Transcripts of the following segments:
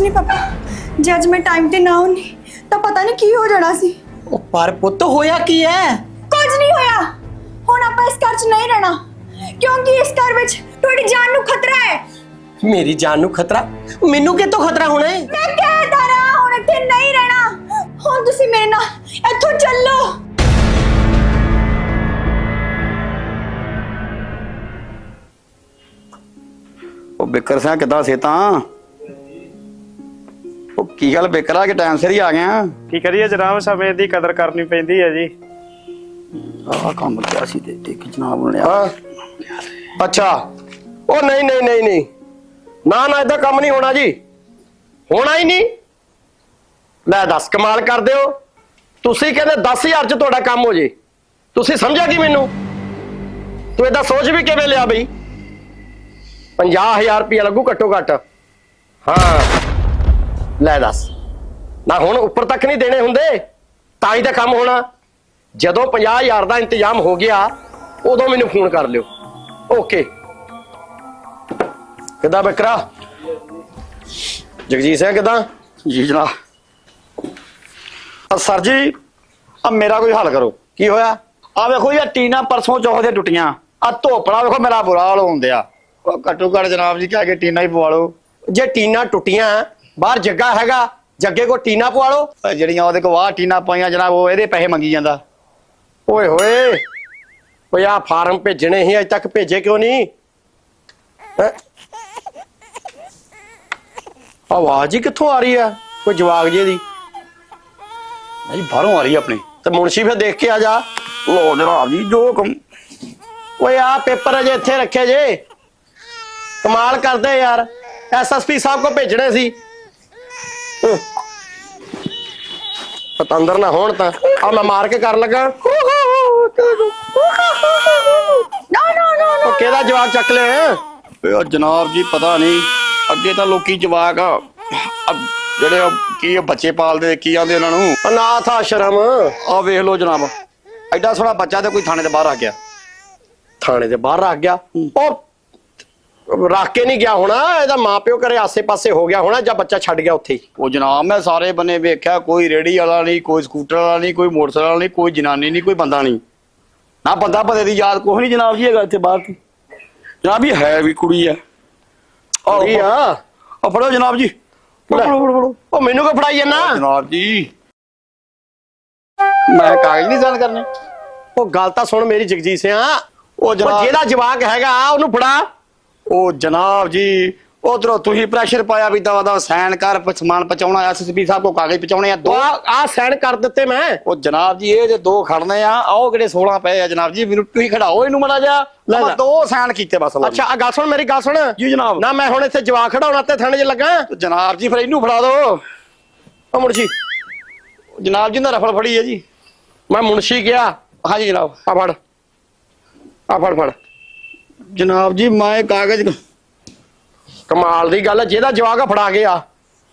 ਕੁਝ ਨਹੀਂ ਪਾਪਾ ਜੇ ਅੱਜ ਮੈਂ ਟਾਈਮ ਤੇ ਨਾ ਹੁੰਨੀ ਤਾਂ ਪਤਾ ਨਹੀਂ ਕੀ ਹੋ ਜਾਣਾ ਸੀ ਉਹ ਪਰ ਪੁੱਤ ਹੋਇਆ ਕੀ ਹੈ ਕੁਝ ਨਹੀਂ ਹੋਇਆ ਹੁਣ ਆਪਾਂ ਇਸ ਘਰ 'ਚ ਨਹੀਂ ਰਹਿਣਾ ਕਿਉਂਕਿ ਇਸ ਘਰ ਵਿੱਚ ਤੁਹਾਡੀ ਜਾਨ ਨੂੰ ਖਤਰਾ ਹੈ ਮੇਰੀ ਜਾਨ ਨੂੰ ਖਤਰਾ ਮੈਨੂੰ ਕਿਤੋਂ ਖਤਰਾ ਹੋਣਾ ਹੈ ਮੈਂ ਕਹਿਦਾ ਰਹਾ ਹੁਣ ਇੱਥੇ ਨਹੀਂ ਰਹਿਣਾ ਹੁਣ ਤੁਸੀਂ ਮੇਰੇ ਨਾਲ ਇੱਥੋਂ ਚੱਲੋ ਉਹ ਬਿੱਕਰ ਸਿੰਘ ਕਿੱਦਾਂ ਸੇ ਤਾਂ ਉਹ ਕੀ ਗੱਲ ਬਿੱਕਰਾ ਕਿ ਟਾਈਮ ਸਿਰ ਹੀ ਆ ਗਿਆ ਕੀ ਕਰੀਏ ਜਨਾਬ ਸਮੇਂ ਦੀ ਕਦਰ ਕਰਨੀ ਪੈਂਦੀ ਹੈ ਜੀ। ਆਹ ਕੰਮ ਕਿਆ ਸੀ ਤੇ ਤੇ ਜਨਾਬ ਨੇ ਅੱਛਾ। ਉਹ ਨਹੀਂ ਨਹੀਂ ਨਹੀਂ ਨਹੀਂ। ਨਾ ਨਾ ਇਦਾਂ ਕੰਮ ਨਹੀਂ ਹੋਣਾ ਜੀ। ਹੋਣਾ ਹੀ ਨਹੀਂ। ਲੈ ਦੱਸ ਕਮਾਲ ਕਰਦੇ ਹੋ। ਤੁਸੀਂ ਕਹਿੰਦੇ 10000 ਚ ਤੁਹਾਡਾ ਕੰਮ ਹੋ ਜੇ। ਤੁਸੀਂ ਸਮਝਿਆ ਕੀ ਮੈਨੂੰ? ਤੂੰ ਇਦਾਂ ਸੋਚ ਵੀ ਕਿਵੇਂ ਲਿਆ ਬਈ? 50000 ਰੁਪਇਆ ਲੱਗੂ ਘੱਟੋ ਘੱਟ। ਹਾਂ। ਲੈ ਦੱਸ। ਨਾ ਹੁਣ ਉੱਪਰ ਤੱਕ ਨਹੀਂ ਦੇਣੇ ਹੁੰਦੇ ਤਾਂ ਹੀ ਤਾਂ ਕੰਮ ਹੋਣਾ। ਜਦੋਂ 50000 ਦਾ ਇੰਤਜ਼ਾਮ ਹੋ ਗਿਆ ਉਦੋਂ ਮੈਨੂੰ ਫੋਨ ਕਰ ਲਿਓ। ਓਕੇ। ਕਿੱਦਾਂ ਬੱਕਰਾ? ਜਗਜੀਤ ਸਿੰਘ ਕਿੱਦਾਂ? ਜੀ ਜਨਾਬ। ਆ ਸਰ ਜੀ ਆ ਮੇਰਾ ਕੋਈ ਹੱਲ ਕਰੋ। ਕੀ ਹੋਇਆ? ਆ ਵੇਖੋ ਇਹ ਟੀਨਾ ਪਰਸੋਂ ਚੌਥ ਦੇ ਟੁੱਟੀਆਂ। ਆ ਧੋਪੜਾ ਵੇਖੋ ਮੇਰਾ ਬੁਰਾ ਹਾਲ ਹੁੰਦਿਆ ਉਹ ਘੱਟੋ ਘੱਟ ਜਨਾਬ ਜੀ ਕਹਿ ਕੇ ਟੀਨਾ ਹੀ ਪਵਾ ਲਓ। ਜੇ ਟੀਨਾ ਟੁੱਟੀਆਂ ਬਾਹਰ ਜੱਗਾ ਹੈਗਾ ਜੱਗੇ ਕੋ ਟੀਨਾ ਪਵਾ ਲਓ। ਜਿਹੜੀਆਂ ਉਹਦੇ ਕੋਲ ਆਹ ਟੀਨਾ ਪਾਈਆਂ ਜਨਾਬ ਉਹ ਇਹਦੇ ਪੈਸੇ ਮੰਗੀ ਜਾਂਦਾ। ਓਏ ਹੋਏ ਓਏ ਆ ਫਾਰਮ ਭੇਜਣੇ ਸੀ ਅਜੇ ਤੱਕ ਭੇਜੇ ਕਿਉਂ ਨਹੀਂ? ਹੈਂ? ਆਵਾਜ਼ ਹੀ ਕਿੱਥੋਂ ਆ ਰਹੀ ਆ ਕੋਈ ਜਵਾਗ ਜੇ ਦੀ। ਜੀ ਬਾਹਰੋਂ ਆ ਰਹੀ ਆਪਣੀ। ਤੇ ਮੁਨਸ਼ੀ ਫਿਰ ਦੇਖ ਕੇ ਆ ਜਾ। ਲੋ ਜਨਾਬ ਜੀ ਜੋ ਕੰਮ ਓਏ ਆ ਪੇਪਰ ਅਜੇ ਇੱਥੇ ਰੱਖੇ ਜੇ। ਕਮਾਲ ਕਰਦੇ ਯਾਰ। ਐਸਐਸਪੀ ਸਾਹਿਬ ਕੋ ਭੇਜਣੇ ਸੀ। ਪਤੰਦਰ ਨਾ ਹੋਣ ਤਾਂ। ਆ ਮੈਂ ਮਾਰ ਕੇ ਕਰ ਲੱਗਾ। ਨਾ ਨਾ ਨਾ ਉਹ ਕਿਹਦਾ ਜਵਾਬ ਚੱਕ ਲਿਆ ਇਹ ਜਨਾਬ ਜੀ ਪਤਾ ਨਹੀਂ। ਅੱਗੇ ਤਾਂ ਲੋਕੀ ਜਵਾਕ ਆ। ਆ ਜਿਹੜੇ ਉਹ ਕੀ ਉਹ ਬੱਚੇ ਪਾਲਦੇ ਕੀ ਆਂਦੇ ਉਹਨਾਂ ਨੂੰ? ਅਨਾਥ ਆਸ਼ਰਮ। ਆ ਵੇਖ ਲਓ ਜਨਾਬ। ਐਡਾ ਸੋਹਣਾ ਬੱਚਾ ਤੇ ਕੋਈ ਥਾਣੇ ਦੇ ਬਾਹਰ ਆ ਗਿਆ। ਥਾਣੇ ਦੇ ਬਾਹਰ ਰੱਖ ਗਿਆ। ਉਹ ਰੱਖ ਕੇ ਨਹੀਂ ਗਿਆ ਹੋਣਾ ਇਹਦਾ ਮਾਪਿਓ ਘਰੇ ਆਸੇ-ਪਾਸੇ ਹੋ ਗਿਆ ਹੋਣਾ ਜਾਂ ਬੱਚਾ ਛੱਡ ਗਿਆ ਉੱਥੇ ਹੀ? ਉਹ ਜਨਾਬ ਮੈਂ ਸਾਰੇ ਬੰਨੇ ਵੇਖਿਆ ਕੋਈ ਰੇੜੀ ਵਾਲਾ ਨਹੀਂ ਕੋਈ ਸਕੂਟਰ ਵਾਲਾ ਨਹੀਂ ਕੋਈ ਮੋਟਰਸਾਈਕਲ ਵਾਲਾ ਨਹੀਂ ਕੋਈ ਜਨਾਨੀ ਨਹੀਂ ਕੋਈ ਬੰਦਾ ਨਹੀਂ। ਨਾ ਬੰਦਾ ਬੰਦੇ ਦੀ ਯਾਦ ਕੋਈ ਨਹੀਂ ਜਨਾਬ ਜੀ ਹੈਗਾ ਇੱਥੇ ਬਾਹਰ ਤੇ ਜਨਾਬ ਇਹ ਹੈ ਵੀ ਕੁੜੀ ਆ। ਕੁੜੀ ਆ? ਆ ਫੜੋ ਜਨਾਬ ਜੀ। ਫੜੋ ਫੜੋ ਉਹ ਮੈਨੂੰ ਕੋ ਫੜਾਈ ਜਾਂਦਾ? ਜਨਾਬ ਜੀ। ਮੈਂ ਕਾਗਜ਼ ਨਹੀਂ ਸਾਈਨ ਕਰਨੇ। ਉਹ ਗੱਲ ਤਾਂ ਸੁਣ ਮੇਰੀ ਜਗਜੀਤ ਸਿਆ। ਉਹ ਉਹ ਜਿਹਦਾ ਜਵਾਕ ਹੈਗਾ ਉਹਨੂੰ ਫੜਾ। ਉਹ ਜਨਾਬ ਜੀ ਉਧਰੋਂ ਤੁਸੀਂ ਪ੍ਰੈਸ਼ਰ ਪਾਇਆ ਵੀ ਦਵਾ ਦਾ ਸਾਈਨ ਕਰ ਸਮਾਨ ਪਹੁੰਚਾਉਣਾ ਐਸਐਸਪੀ ਸਾਹਿਬ ਕੋ ਕਾਗਜ਼ ਪਹੁੰਚਾਉਣੇ ਆ ਦੋ ਦੋ ਆ ਸਾਈਨ ਕਰ ਦਿੱਤੇ ਮੈਂ। ਉਹ ਜਨਾਬ ਜੀ ਇਹ ਜੇ ਦੋ ਖੜਨੇ ਆ ਆਓ ਕਿਹੜੇ 16 ਪਏ ਆ ਜਨਾਬ ਜੀ ਮੈਨੂੰ ਤੁਸੀਂ ਖੜਾਓ ਇਹਨੂੰ ਮੜਾ ਜਾ ਮੈਂ। ਦੋ ਸਾਈਨ ਕੀਤੇ ਬਸ। ਅੱਛਾ ਆ ਗੱਲ ਸੁਣ ਮੇਰੀ ਗੱਲ ਸੁਣ। ਜੀ ਜਨਾਬ। ਨਾ ਮੈਂ ਹੁਣ ਇੱਥੇ ਜਵਾਕ ਖੜਾਉਣਾ ਤੇ ਥਾਣੇ 'ਚ ਲੱਗਾ। ਜਨਾਬ ਜੀ ਫਿਰ ਇਹਨੂੰ ਫੜਾ ਦਿਓ ਉਹ ਮੁਨਸ਼ੀ। ਜਨਾਬ ਜੀ ਦਾ ਰਫਲ ਫੜੀ ਹੈ ਜੀ। ਮੈਂ ਮੁਨਸ਼ੀ ਗਿਆ। ਹਾਂਜੀ ਜਨਾਬ। ਆ ਫੜ। ਆ ਫੜ ਫੜ। ਜਨਾਬ ਜੀ ਮੈਂ ਇਹ ਕਾਗਜ਼ ਕਮਾਲ ਦੀ ਗੱਲ ਹੈ ਜਿਹਦਾ ਜਵਾਕ ਫੜਾ ਗਿਆ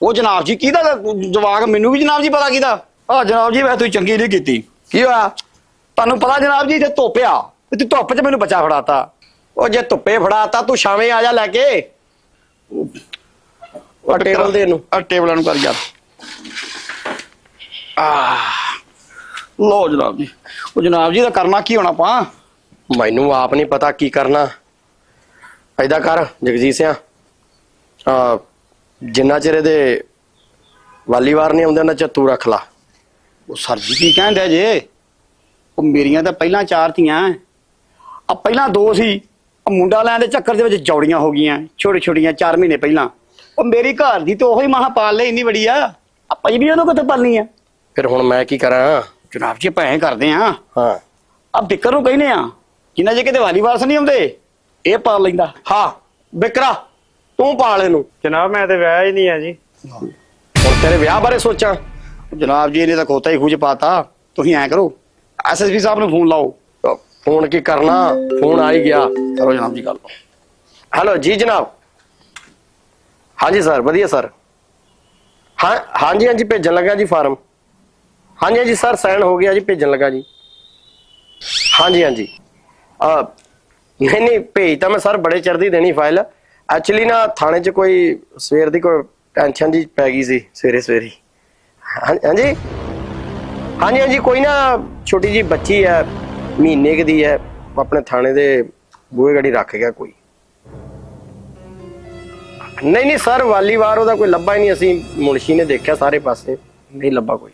ਉਹ ਜਨਾਬ ਜੀ ਕਿਹਦਾ ਜਵਾਕ? ਮੈਨੂੰ ਵੀ ਜਨਾਬ ਜੀ ਪਤਾ ਕਿਹਦਾ? ਆ ਜਨਾਬ ਜੀ ਵੈਸੇ ਤੁਸੀਂ ਚੰਗੀ ਨਹੀਂ ਕੀਤੀ। ਕੀ ਹੋਇਆ? ਤੁਹਾਨੂੰ ਪਤਾ ਜਨਾਬ ਜੀ ਇੱਥੇ ਧੁੱਪ ਆ। ਤੇ ਧੁੱਪ 'ਚ ਮੈਨੂੰ ਬੱਚਾ ਫੜਾਤਾ। ਉਹ ਜੇ ਧੁੱਪੇ ਫੜਾਤਾ ਤੂੰ ਛਾਵੇਂ ਆ ਜਾ ਲੈ ਕੇ। ਉਹ ਟੇਬਲ ਦੇ ਇਹਨੂੰ ਆ ਟੇਬਲਾਂ ਨੂੰ ਕਰ ਯਾਰ ਆ ਲੋ ਜਨਾਬ ਜੀ। ਉਹ ਜਨਾਬ ਜੀ ਦਾ ਕਰਨਾ ਕੀ ਹੋਣਾ ਪਾ ਮੈਨੂੰ ਆਪ ਨਹੀਂ ਪਤਾ ਕੀ ਕਰਨਾ। ਐਦਾ ਕਰ ਜਗਜੀਤ ਸਿਆ। ਆ ਜਿੰਨਾ ਚਿਰ ਇਹਦੇ ਵਾਲੀਵਾਰ ਨਹੀਂ ਆਉਂਦੇ ਉਹਨਾਂ ਚ ਤੂੰ ਰੱਖ ਲਾ। ਉਹ ਸਰ ਜੀ ਕੀ ਕਹਿੰਦੇ ਜੇ? ਉਹ ਮੇਰੀਆਂ ਤਾਂ ਪਹਿਲਾਂ ਚਾਰ ਧੀਆਂ ਆ ਪਹਿਲਾਂ ਦੋ ਸੀ। ਆ ਮੁੰਡਾ ਲੈਣ ਦੇ ਚੱਕਰ ਦੇ ਵਿੱਚ ਜੌੜੀਆਂ ਹੋ ਗਈਆਂ ਛੋਟੀ ਛੋਟੀਆਂ 4 ਮਹੀਨੇ ਪਹਿਲਾਂ। ਉਹ ਮੇਰੀ ਘਰ ਦੀ ਤੇ ਉਹੀ ਮਹਾ ਪਾਲ ਲਈ ਇੰਨੀ ਬੜੀ ਆ। ਆਪਾਂ ਵੀ ਉਹਨੂੰ ਕਿੱਥੇ ਪਾਲਣੀ ਆ? ਫਿਰ ਹੁਣ ਮੈਂ ਕੀ ਕਰਾਂ? ਜਨਾਬ ਜੀ ਪੈਸੇ ਕਰਦੇ ਆ। ਹਾਂ। ਆ ਬਿੱਕਰ ਨੂੰ ਕਹਿੰਦੇ ਆ ਜਿੰਨਾ ਜੇ ਕਿਤੇ ਵਾਲੀ ਵਾਰਸ ਨਹੀਂ ਆਉਂਦੇ? ਇਹ ਪਾਲ ਲੈਂਦਾ। ਹਾਂ ਬਿਕਰਾ ਤੂੰ ਪਾਲ ਇਹਨੂੰ। ਜਨਾਬ ਮੈਂ ਤੇ ਵਿਆਹ ਹੀ ਨਹੀਂ ਆ ਜੀ। ਹੁਣ ਤੇਰੇ ਵਿਆਹ ਬਾਰੇ ਸੋਚਾਂ। ਜਨਾਬ ਜੀ ਇਹਨੇ ਤਾਂ ਖੋਤਾ ਹੀ ਖੂਜ ਪਾਤਾ। ਤੁਸੀਂ ਐ ਕਰੋ ਐਸਐਸਪੀ ਸਾਹਿਬ ਨੂੰ ਫੋਨ ਲਾਓ। ਫੋਨ ਕੀ ਕਰਨਾ? ਫੋਨ ਆ ਹੀ ਗਿਆ। ਕਰੋ ਜਨਾਬ ਜੀ ਗੱਲ। ਹੈਲੋ ਜੀ ਜਨਾਬ। ਹਾਂਜੀ ਸਰ ਵਧੀਆ ਸਰ। ਹਾਂ ਹਾਂਜੀ ਹਾਂਜੀ ਭੇਜਣ ਲੱਗਾ ਜੀ ਫਾਰਮ। ਹਾਂਜੀ ਹਾਂਜੀ ਸਰ ਸਾਈਨ ਹੋ ਗਿਆ ਜੀ ਭੇਜਣ ਲੱਗਾ ਜੀ। ਹਾਂਜੀ ਹਾਂਜੀ। ਆ, ਨਹੀਂ ਨਹੀਂ, ਭੇਜ ਤਾਂ ਮੈਂ ਸਰ, ਬੜੇ ਚਿਰ ਦੀ ਦੇਣੀ ਫਾਈਲ ਐਕਚੁਅਲੀ ਨਾ, ਥਾਣੇ 'ਚ ਕੋਈ ਸਵੇਰ ਦੀ ਕੋਈ ਟੈਨਸ਼ਨ ਜੀ ਪੈ ਗਈ ਸੀ, ਸਵੇਰੇ ਸਵੇਰੇ। ਹਾਂਜੀ? ਹਾਂਜੀ ਹਾਂਜੀ, ਕੋਈ ਨਾ, ਛੋਟੀ ਜੀ ਬੱਚੀ ਹੈ, ਮਹੀਨੇ ਕੁ ਦੀ ਹੈ, ਆਪਣੇ ਥਾਣੇ ਦੇ ਬੂਹੇ ਗੜੀ ਰੱਖ ਗਿਆ ਕੋਈ। ਨਹੀਂ ਨਹੀਂ, ਸਰ ਵਾਲੀਵਾਰ ਉਹਦਾ ਕੋਈ ਲੱਭਾ ਹੀ ਨਹੀਂ, ਅਸੀਂ ਮੁਨਸ਼ੀ ਨੇ ਦੇਖਿਆ ਸਾਰੇ ਪਾਸੇ, ਨਹੀਂ ਲੱਭਾ ਕੋਈ।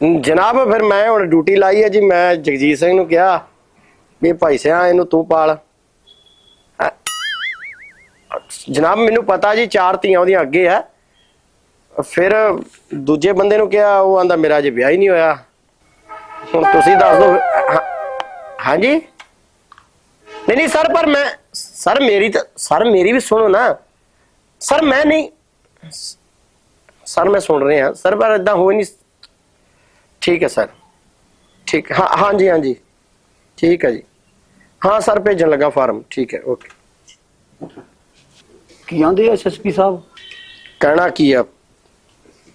ਜਨਾਬ ਫਿਰ ਮੈਂ ਹੁਣ ਡਿਊਟੀ ਲਾਈ ਹੈ ਜੀ ਮੈਂ ਜਗਜੀਤ ਸਿੰਘ ਨੂੰ ਕਿਹਾ ਵੀ ਭਾਈ ਸਿਆ ਇਹਨੂੰ ਤੂੰ ਪਾਲ। ਜਨਾਬ ਮੈਨੂੰ ਪਤਾ ਜੀ ਚਾਰ ਧੀਆਂ ਉਹਦੀਆਂ ਅੱਗੇ ਆ ਫਿਰ ਦੂਜੇ ਬੰਦੇ ਨੂੰ ਕਿਹਾ ਉਹ ਆਂਦਾ ਮੇਰਾ ਅਜੇ ਵਿਆਹ ਹੀ ਨਹੀਂ ਹੋਇਆ। ਹੁਣ ਤੁਸੀਂ ਦੱਸ ਦਿਓ ਹਾਂਜੀ? ਨਹੀਂ ਨਹੀਂ ਸਰ ਪਰ ਮੈਂ ਸਰ ਮੇਰੀ ਤਾਂ ਸਰ ਮੇਰੀ ਵੀ ਸੁਣੋ ਨਾ। ਸਰ ਮੈਂ ਨਹੀਂ ਸਰ ਮੈਂ ਸੁਣ ਰਿਹਾ। ਸਰ ਪਰ ਇਦਾਂ ਹੋ ਨਹੀਂ ਠੀਕ ਹੈ ਸਰ। ਠੀਕ ਹਾਂ। ਹਾਂਜੀ ਹਾਂਜੀ। ਠੀਕ ਹੈ ਜੀ। ਹਾਂ ਸਰ ਭੇਜਣ ਲੱਗਾ ਫਾਰਮ। ਠੀਕ ਹੈ ਓਕੇ। ਕੀ ਆਂਦੇ ਐਸਐਸਪੀ ਸਾਹਿਬ? ਕਹਿਣਾ ਕੀ ਆ?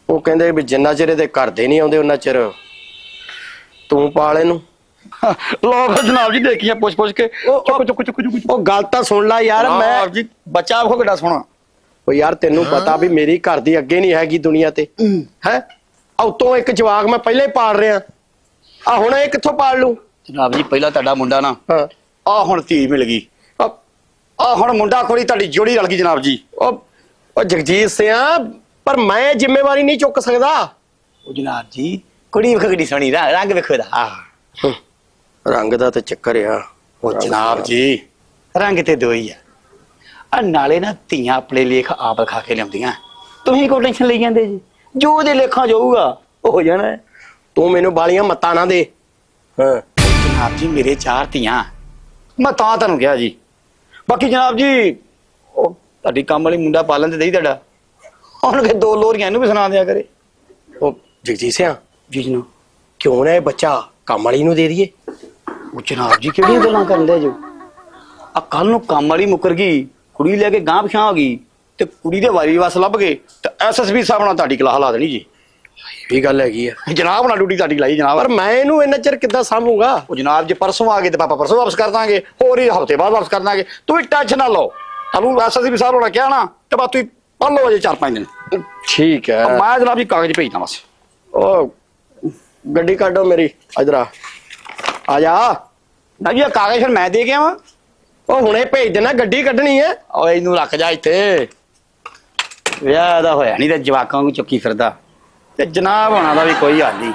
ਉਹ ਕਹਿੰਦੇ ਵੀ ਜਿੰਨਾ ਚਿਰ ਇਹਦੇ ਘਰ ਦੇ ਨਹੀਂ ਆਉਂਦੇ ਉਹਨਾਂ ਚਿਰ ਤੂੰ ਪਾਲ ਇਹਨੂੰ। ਲੋਕ ਜਨਾਬ ਜੀ ਦੇਖੀਆਂ ਪੁੱਛ ਪੁੱਛ ਕੇ। ਚੁੱਕ ਚੁੱਕ ਚੁੱਕ ਚੁੱਕ ਉਹ ਗੱਲ ਤਾਂ ਸੁਣ ਲੈ ਯਾਰ ਮੈਂ ਜੀ ਬੱਚਾ ਉਹ ਕਿੱਡਾ ਸੋਹਣਾ। ਉਹ ਯਾਰ ਤੈਨੂੰ ਪਤਾ ਵੀ ਮੇਰੀ ਘਰ ਦੀ ਅੱਗੇ ਨਹੀਂ ਹੈਗੀ ਦੁਨੀਆ ਤੇ। ਹੈ? ਉਤੋਂ ਇੱਕ ਜਵਾਕ ਮੈਂ ਪਹਿਲਾਂ ਹੀ ਪਾਲ ਰਿਹਾ। ਆ ਹੁਣ ਇਹ ਕਿੱਥੋਂ ਪਾਲ ਲੂ ਜਨਾਬ ਜੀ ਪਹਿਲਾਂ ਤੁਹਾਡਾ ਮੁੰਡਾ ਨਾ ਹਾਂ। ਆ ਹੁਣ ਧੀ ਮਿਲ ਗਈ। ਆ ਹੁਣ ਮੁੰਡਾ ਕੁੜੀ ਤੁਹਾਡੀ ਜੋੜੀ ਰਲ ਗਈ ਜਨਾਬ ਜੀ। ਉਹ ਉਹ ਜਗਜੀਤ ਸਿਆ ਪਰ ਮੈਂ ਜ਼ਿੰਮੇਵਾਰੀ ਨਹੀਂ ਚੁੱਕ ਸਕਦਾ। ਉਹ ਜਨਾਬ ਜੀ ਕੁੜੀ ਵੇਖ ਕਿੱਡੀ ਸੋਹਣੀ ਰਾ- ਰੰਗ ਵੇਖੋ ਦਾ ਆ ਰੰਗ ਦਾ ਤੇ ਚੱਕਰ ਆ। ਉਹ ਜਨਾਬ ਜੀ। ਰੰਗ ਤੇ ਦੋ ਹੀ ਆ। ਆ ਨਾਲੇ ਨਾ ਧੀਆਂ ਆਪਣੇ ਲੇਖ ਆਪ ਲਿਖਾ ਕੇ ਲਿਆਉਂਦੀਆਂ। ਤੁਸੀਂ ਕੋਈ ਟੈਨਸ਼ਨ ਲਈ ਜਾਂਦੇ ਜੀ? ਜੋ ਉਹਦੇ ਲੇਖਾਂ ਜਾਊਗਾ ਉਹ ਹੋ ਜਾਣਾ ਹੈ। ਤੂੰ ਮੈਨੂੰ ਬਾਲੀਆਂ ਮੱਤਾਂ ਨਾ ਦੇ। ਹਾਂ। ਜਨਾਬ ਜੀ ਮੇਰੇ ਚਾਰ ਧੀਆਂ। ਮੈਂ ਤਾਂ ਤੁਹਾਨੂੰ ਕਿਹਾ ਜੀ। ਬਾਕੀ ਜਨਾਬ ਜੀ ਉਹ ਤੁਹਾਡੀ ਕੰਮ ਵਾਲੀ ਮੁੰਡਾ ਪਾਲਣ ਤੇ ਦੇਈ ਤੁਹਾਡਾ। ਹੁਣ ਕਿ ਦੋ ਲੋਰੀਆਂ ਇਹਨੂੰ ਵੀ ਸੁਣਾ ਦਿਆ ਕਰੇ। ਉਹ ਜਗਜੀਤ ਸਿਆ। ਜੀ ਜਨਾਬ। ਕਿਉਂ ਨਾ ਇਹ ਬੱਚਾ ਕੰਮ ਵਾਲੀ ਨੂੰ ਦੇ ਦਈਏ? ਉਹ ਜਨਾਬ ਜੀ ਕਿਹੜੀਆਂ ਗੱਲਾਂ ਕਰਦੇ ਜੋ? ਆ ਕੱਲ ਨੂੰ ਕੰਮ ਵਾਲੀ ਮੁੱਕਰ ਗਈ ਕੁੜੀ ਲੈ ਕੇ ਗਾਂ ਪਛਾਂ ਹੋ ਗਈ। ਤੇ ਕੁੜੀ ਦੇ ਵਾਰੀ ਵਸ ਲੱਭ ਗਏ ਤੇ ਐਸਐਸਪੀ ਸਾਹਿਬ ਨਾਲ ਤੁਹਾਡੀ ਕਲਾਹ ਲਾ ਦੇਣੀ ਜੀ। ਇਹ ਵੀ ਗੱਲ ਹੈਗੀ ਆ। ਜਨਾਬ ਨਾਲ ਡਿਊਟੀ ਤੁਹਾਡੀ ਲਾਈ ਜਨਾਬ। ਪਰ ਮੈਂ ਇਹਨੂੰ ਇੰਨਾ ਚਿਰ ਕਿੱਦਾਂ ਸਾਂਭੂਗਾ? ਉਹ ਜਨਾਬ ਜੇ ਪਰਸੋਂ ਆ ਗਏ ਤੇ ਪਾਪਾ ਪਰਸੋਂ ਵਾਪਸ ਕਰ ਦਾਂਗੇ ਹੋਰ ਹੀ ਹਫ਼ਤੇ ਬਾਅਦ ਵਾਪਸ ਕਰ ਦਾਂਗੇ। ਤੁਸੀਂ ਟੈਨਸ਼ਨ ਨਾ ਲਓ। ਤੁਹਾਨੂੰ ਐਸਐਸਪੀ ਸਾਹਿਬ ਨਾਲ ਕਿਹਾ ਨਾ ਤੇ ਬਾਅਦ ਤੁਸੀਂ ਪੜ ਲਓ ਅਜੇ ਚਾਰ ਪੰਜ ਦਿਨ। ਠੀਕ ਹੈ। ਮੈਂ ਜਨਾਬ ਜੀ ਕਾਗਜ਼ ਭੇਜਦਾ ਬਸ ਉਹ ਗੱਡੀ ਕੱਢੋ ਮੇਰੀ ਇਧਰ ਆ। ਆ ਜਾ। ਨਾ ਜੀ ਇਹ ਕਾਗਜ਼ ਫਿਰ ਮੈਂ ਦੇ ਗਿਆ ਵਾਂ ਉਹ ਹੁਣੇ ਭੇਜ ਦੇਣਾ ਗੱਡੀ ਕੱਢਣੀ ਹੈ। ਓਏ ਇਹਨੂੰ ਰੱਖ ਜਾ ਇੱਥੇ। ਵਿਆਹ ਦਾ ਹੋਇਆ ਨਹੀਂ ਤੇ ਜਵਾਕਾਂ ਨੂੰ ਚੁੱਕੀ ਫਿਰਦਾ। ਤੇ ਜਨਾਬ ਹੋਣਾ ਦਾ ਵੀ ਕੋਈ ਹਾਲ ਨਹੀਂ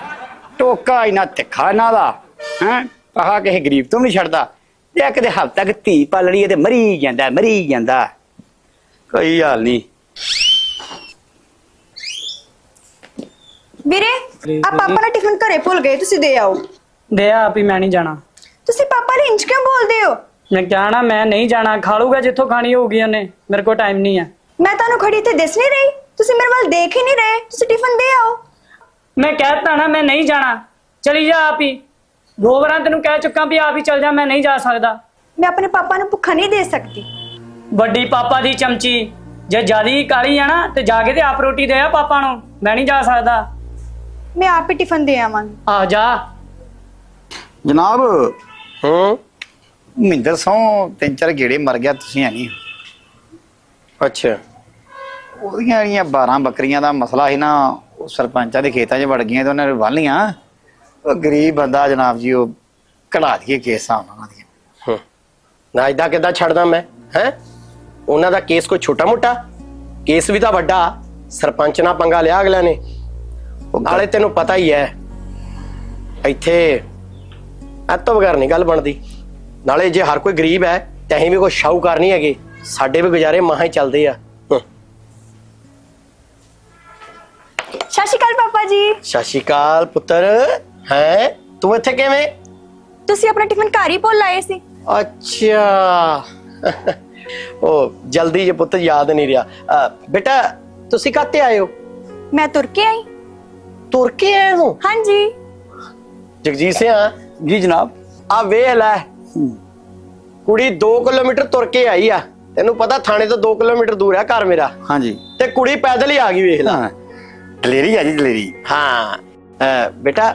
ਟੋਕਾ ਇਨਾ ਤਿੱਖਾ ਇਹਨਾਂ ਦਾ ਹੈ? ਆਹ ਕਿਸੇ ਗਰੀਬ ਤੋਂ ਵੀ ਨਹੀਂ ਛੱਡਦਾ। ਜੇ ਕਿਤੇ ਹਫ਼ਤਾ ਤੱਕ ਧੀ ਪਾਲਣੀ ਤੇ ਮਰੀ ਜਾਂਦਾ ਮਰੀ ਜਾਂਦਾ। ਕੋਈ ਹਾਲ ਨਹੀਂ ਵੀਰੇ ਆ ਪਾਪਾ ਨੇ ਟਿਫਨ ਘਰੇ ਭੁੱਲ ਗਏ ਤੁਸੀਂ ਦੇ ਆਓ। ਦੇ ਆ ਵੀ ਮੈਂ ਨਹੀਂ ਜਾਣਾ। ਤੁਸੀਂ ਪਾਪਾ ਲਈ ਇੰਜ ਕਿਉਂ ਬੋਲਦੇ ਹੋ? ਮੈਂ ਕਿਹਾ ਨਾ ਮੈਂ ਨਹੀਂ ਜਾਣਾ ਖਾ ਲੂਗਾ ਜਿੱਥੋਂ ਖਾਣੀ ਹੋਊਗੀ ਉਹਨੇ। ਮੇਰੇ ਕੋਲ ਟਾਈਮ ਨਹੀਂ ਹੈ। ਮੈਂ ਤੁਹਾਨੂੰ ਖੜੀ ਇੱਥੇ ਦਿਸ ਨਹੀਂ ਰਹੀ। ਤੁਸੀਂ ਮੇਰੇ ਵੱਲ ਦੇਖ ਹੀ ਨਹੀਂ ਰਹੇ। ਤੁਸੀਂ ਟਿਫਨ ਦੇ ਆਓ। ਮੈਂ ਕਹਿਤਾ ਨਾ ਮੈਂ ਨਹੀਂ ਜਾਣਾ। ਚਲੀ ਜਾ ਆਪ ਹੀ। ਦੋ ਵਾਰਾਂ ਤੈਨੂੰ ਕਹਿ ਚੁੱਕਾ ਵੀ ਆਪ ਹੀ ਚਲ ਜਾ ਮੈਂ ਨਹੀਂ ਜਾ ਸਕਦਾ। ਮੈਂ ਆਪਣੇ ਪਾਪਾ ਨੂੰ ਭੁੱਖਾ ਨਹੀਂ ਦੇ ਸਕਦੀ। ਵੱਡੀ ਪਾਪਾ ਦੀ ਚਮਚੀ। ਜੇ ਜਿਆਦੀ ਕਾਲੀ ਆ ਨਾ ਤੇ ਜਾ ਕੇ ਤੇ ਆਪ ਰੋਟੀ ਦੇ ਆ ਪਾਪਾ ਨੂੰ। ਮੈਂ ਨਹੀਂ ਜਾ ਸਕਦਾ। ਮੈਂ ਆਪ ਹੀ ਟਿਫਨ ਦੇ ਆਵਾਂਗੀ। ਆ ਜਾ। ਜਨਾਬ। ਹੂੰ? ਮਹਿੰਦਰ ਸੋਂ ਤਿੰਨ ਚਾਰ ਗੇੜੇ ਮਰ ਗਿਆ ਤੁਸੀਂ ਹੈ ਨਹੀਂ। ਅੱਛਾ। ਉਹਦੀਆਂ ਜਿਹੜੀਆਂ 12 ਬੱਕਰੀਆਂ ਦਾ ਮਸਲਾ ਸੀ ਨਾ ਉਹ ਸਰਪੰਚਾਂ ਦੇ ਖੇਤਾਂ 'ਚ ਵੜ ਗਈਆਂ ਤੇ ਉਹਨਾਂ ਨੇ ਬੰਨ ਲੀਆਂ ਉਹ ਗਰੀਬ ਬੰਦਾ ਜਨਾਬ ਜੀ ਉਹ ਕਢਾ ਦਈਏ ਕੇਸਾਂ ਉਹਨਾਂ ਦੀਆਂ। ਹੂੰ। ਨਾ ਇਦਾਂ ਕਿੱਦਾਂ ਛੱਡਦਾ ਮੈਂ ਹੈ? ਉਹਨਾਂ ਦਾ ਕੇਸ ਕੋਈ ਛੋਟਾ ਮੋਟਾ ਕੇਸ ਵੀ ਤਾਂ ਵੱਡਾ ਸਰਪੰਚ ਨਾਲ ਪੰਗਾ ਲਿਆ ਅਗਲਿਆਂ ਨੇ। ਉਹ ਨਾਲੇ ਤੈਨੂੰ ਪਤਾ ਹੀ ਹੈ ਇੱਥੇ ਇਹ ਤੋਂ ਬਗੈਰ ਨਹੀਂ ਗੱਲ ਬਣਦੀ। ਨਾਲੇ ਜੇ ਹਰ ਕੋਈ ਗਰੀਬ ਹੈ ਤੇ ਅਸੀਂ ਵੀ ਕੋਈ ਸ਼ਾਹੂਕਾਰ ਨਹੀਂ ਹੈਗੇ। ਸਾਡੇ ਵੀ ਗੁਜ਼ਾਰੇ ਮਹਾਂ ਹੀ ਚੱਲਦੇ ਆ। ਸਤਿ ਸ਼੍ਰੀ ਅਕਾਲ ਪੁੱਤਰ ਹੈ? ਤੂੰ ਇੱਥੇ ਕਿਵੇਂ? ਤੁਸੀਂ ਆਪਣਾ ਟਿਫਨ ਘਰ ਹੀ ਭੁੱਲ ਆਏ ਸੀ। ਅੱਛਾ। ਉਹ ਜਲਦੀ ਜੇ ਪੁੱਤ ਯਾਦ ਨਹੀਂ ਰਿਹਾ। ਅ, ਬੇਟਾ ਤੁਸੀਂ ਕਾਤੇ ਆਏ ਹੋ? ਮੈਂ ਤੁਰ ਕੇ ਆਈ। ਤੁਰ ਕੇ ਆਏ ਹੋ? ਹਾਂਜੀ। ਜਗਜੀਤ ਸਿੰਘ ਜੀ ਜਨਾਬ। ਆ ਵੇਖ ਲੈ। ਕੁੜੀ 2 ਕਿਲੋਮੀਟਰ ਤੁਰ ਕੇ ਆਈ ਆ। ਤੈਨੂੰ ਪਤਾ ਥਾਣੇ ਤੋਂ 2 ਕਿਲੋਮੀਟਰ ਦੂਰ ਆ ਘਰ ਮੇਰਾ। ਹਾਂਜੀ। ਤੇ ਕੁੜੀ ਪੈਦਲ ਹੀ ਆ ਗਈ ਵੇਖ ਲੈ। ਹਾਂ। ਦਲੇਰੀ ਆ ਜੀ ਦਲੇਰੀ। ਹਾਂ। ਅ, ਬੇਟਾ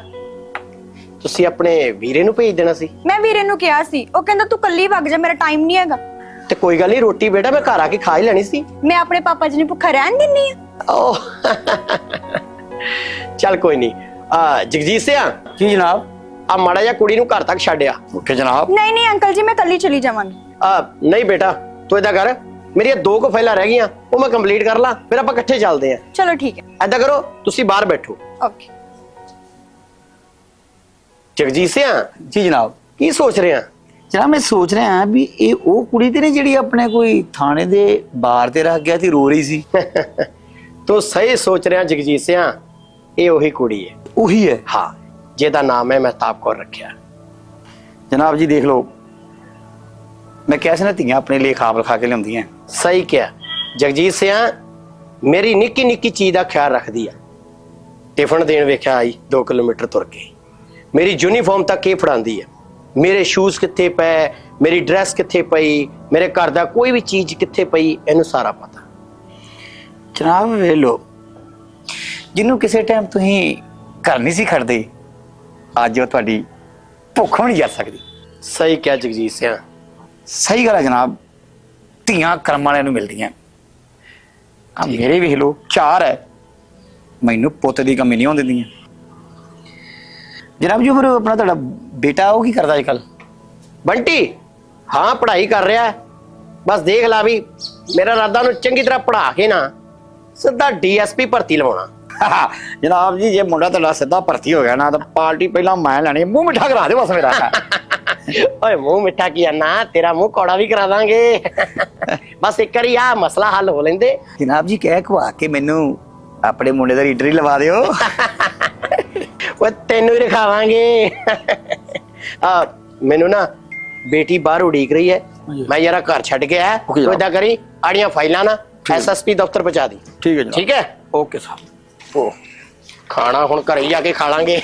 ਤੁਸੀਂ ਆਪਣੇ ਵੀਰੇ ਨੂੰ ਭੇਜ ਦੇਣਾ ਸੀ? ਮੈਂ ਵੀਰੇ ਨੂੰ ਕਿਹਾ ਸੀ। ਉਹ ਕਹਿੰਦਾ ਤੂੰ ਕੱਲੀ ਵਗ ਜਾ ਮੇਰਾ ਟਾਈਮ ਨਹੀਂ ਹੈਗਾ। ਤੇ ਕੋਈ ਗੱਲ ਨਹੀਂ ਰੋਟੀ ਬੇਟਾ ਮੈਂ ਘਰ ਆ ਕੇ ਖਾ ਹੀ ਲੈਣੀ ਸੀ। ਮੈਂ ਆਪਣੇ ਪਾਪਾ ਜੀ ਨੂੰ ਭੁੱਖਾ ਰਹਿਣ ਦਿੰਨੀ ਆ। ਓ ਚੱਲ ਕੋਈ ਨਹੀਂ। ਆ ਜਗਜੀਤ ਸਿਆ? ਜੀ ਜਨਾਬ। ਆ ਮਾੜਾ ਜਿਹਾ ਕੁੜੀ ਨੂੰ ਘਰ ਤੱਕ ਛੱਡਿਆ ਓਕੇ ਜਨਾਬ। ਨਹੀਂ ਨਹੀਂ ਅੰਕਲ ਜੀ ਮੈਂ ਕੱਲੀ ਚਲੀ ਜਾਵਾਂਗੀ। ਆ ਨਹੀਂ ਬੇਟਾ ਤੂੰ ਏਦਾਂ ਕਰ। ਮੇਰੀਆਂ ਦੋ ਕੁ ਫਾਈਲਾਂ ਰਹਿ ਗਈਆਂ ਉਹ ਮੈਂ ਕੰਪਲੀਟ ਕਰ ਲਾਂ ਫਿਰ ਆਪਾਂ ਇਕੱਠੇ ਚੱਲਦੇ ਆਂ ਚਲੋ ਠੀਕ ਹੈ। ਏਦਾਂ ਕਰੋ ਤੁਸੀਂ ਬਾਹਰ ਬੈਠੋ। ਓਕੇ ਜਗਜੀਤ ਸਿਆ ਜੀ ਜਨਾਬ। ਕੀ ਸੋਚ ਰਹੇ ਆ ਜਨਾਬ ਮੈਂ ਸੋਚ ਰਿਹਾ ਵੀ ਇਹ ਉਹ ਕੁੜੀ ਤੇ ਨੇ ਜਿਹੜੀ ਆਪਣੇ ਕੋਈ ਥਾਣੇ ਦੇ ਬਾਰ ਤੇ ਰੱਖ ਗਿਆ ਸੀ ਰੋ ਰਹੀ ਸੀ? ਤੂੰ ਸਹੀ ਸੋਚ ਰਿਹਾ ਜਗਜੀਤ ਸਿਆ ਇਹ ਉਹੀ ਕੁੜੀ ਹੈ। ਉਹੀ ਹੈ। ਹਾਂ ਜਿਹਦਾ ਨਾਮ ਹੈ ਮਹਿਤਾਬ ਕੌਰ ਰੱਖਿਆ। ਜਨਾਬ ਜੀ ਦੇਖ ਲਓ ਮੈਂ ਕਿਹਾ ਸੀ ਨਾ ਧੀਆਂ ਆਪਣੇ ਲਈ ਖਾਬ ਰਖਾ ਕੇ ਲਿਆਉਂਦੀਆਂ। ਸਹੀ ਕਿਹਾ। ਜਗਜੀਤ ਸਿਆ ਮੇਰੀ ਨਿੱਕੀ ਨਿੱਕੀ ਚੀਜ਼ ਦਾ ਖਿਆਲ ਰੱਖਦੀ ਆ। ਟਿਫਨ ਦੇਣ ਵੇਖਿਆ ਆਈ 2 ਕਿਲੋਮੀਟਰ ਤੁਰ ਕੇ। ਮੇਰੀ ਯੂਨੀਫਾਰਮ ਤੱਕ ਇਹ ਫੜਾਉਂਦੀ ਆ। ਮੇਰੇ ਸ਼ੂਜ਼ ਕਿੱਥੇ ਪਏ ਮੇਰੀ ਡਰੈਸ ਕਿੱਥੇ ਪਈ ਮੇਰੇ ਘਰ ਦਾ ਕੋਈ ਵੀ ਚੀਜ਼ ਕਿੱਥੇ ਪਈ ਇਹਨੂੰ ਸਾਰਾ ਪਤਾ। ਜਨਾਬ ਵੇਖ ਲਓ। ਜਿਹਨੂੰ ਕਿਸੇ ਟਾਈਮ ਤੁਸੀਂ ਘਰ ਨਹੀਂ ਸੀ ਖੜਦੇ ਅੱਜ ਉਹ ਤੁਹਾਡੀ ਭੁੱਖ ਵੀ ਨਹੀਂ ਜਾ ਸਕਦੀ। ਸਹੀ ਕਿਹਾ ਜਗਜੀਤ ਸਿਆ। ਸਹੀ ਗੱਲ ਹੈ ਜਨਾਬ। ਧੀਆਂ ਕਰਮ ਵਾਲਿਆਂ ਨੂੰ ਮਿਲਦੀਆਂ। ਆ ਮੇਰੇ ਵੇਖ ਲਓ ਚਾਰ ਹੈ। ਮੈਨੂੰ ਪੁੱਤ ਦੀ ਕਮੀ ਨਹੀਂ ਹੋਣ ਦਿੰਦੀਆਂ। ਜਨਾਬ ਜੀ ਫਿਰ ਆਪਣਾ ਤੁਹਾਡਾ ਬੇਟਾ ਉਹ ਕੀ ਕਰਦਾ ਅੱਜ ਕੱਲ ਬੰਟੀ ਹਾਂ ਪੜ੍ਹਾਈ ਕਰ ਰਿਹਾ ਹੈ। ਬਸ ਦੇਖ ਲਾ ਵੀ ਮੇਰਾ ਰਾਦਾ ਨੂੰ ਚੰਗੀ ਤਰ੍ਹਾਂ ਪੜ੍ਹਾ ਕੇ ਨਾ ਸਿੱਧਾ ਡੀਐਸਪੀ ਭਰਤੀ ਲਵਾਉਣਾ। ਜਨਾਬ ਜੀ ਜੇ ਮੁੰਡਾ ਤੁਹਾਡਾ ਸਿੱਧਾ ਭਰਤੀ ਹੋ ਗਿਆ ਨਾ ਤਾਂ ਪਾਰਟੀ ਪਹਿਲਾਂ ਮੈਂ ਲੈਣੀ ਮੂੰਹ ਮਿੱਠਾ ਕਰਾ ਦੇ ਬਸ ਮੇਰਾ। ਓਏ ਮੂੰਹ ਮਿੱਠਾ ਕੀ ਆ? ਨਾ ਤੇਰਾ ਮੂੰਹ ਕੌੜਾ ਵੀ ਕਰਾ ਦਾਂਗੇ। ਬਸ ਇੱਕ ਵਾਰੀ ਆ ਮਸਲਾ ਹੱਲ ਹੋ ਲੈਂਦੇ। ਜਨਾਬ ਜੀ ਕਹਿ ਖਵਾ ਕੇ ਮੈਨੂੰ ਆਪਣੇ ਮੁੰਡੇ ਦਾ ਰੀਡਰ ਹੀ ਲਵਾ ਦਿਓ। ਓਏ ਤੈਨੂੰ ਹੀ ਰਖਾਵਾਂਗੇ। ਆ ਮੈਨੂੰ ਨਾ ਬੇਟੀ ਬਾਹਰ ਉਡੀਕ ਰਹੀ ਹੈ। ਮੈਂ ਯਾਰਾ ਘਰ ਛੱਡ ਕੇ ਆਇਆ। Okay, ਤੂੰ ਏਦਾਂ ਕਰੀ ਆੜੀਆਂ ਫਾਈਲਾਂ ਨਾ ਐਸਐਸਪੀ ਦਫ਼ਤਰ ਪਹੁੰਚਾ ਦੀ। ਠੀਕ ਹੈ ਜਨਾਬ ਠੀਕ ਹੈ? ਓਕੇ ਸਾਹਿਬ ਓ ਖਾਣਾ ਹੁਣ ਘਰੇ ਹੀ ਆ ਕੇ ਖਾ ਲਾਂਗੇ।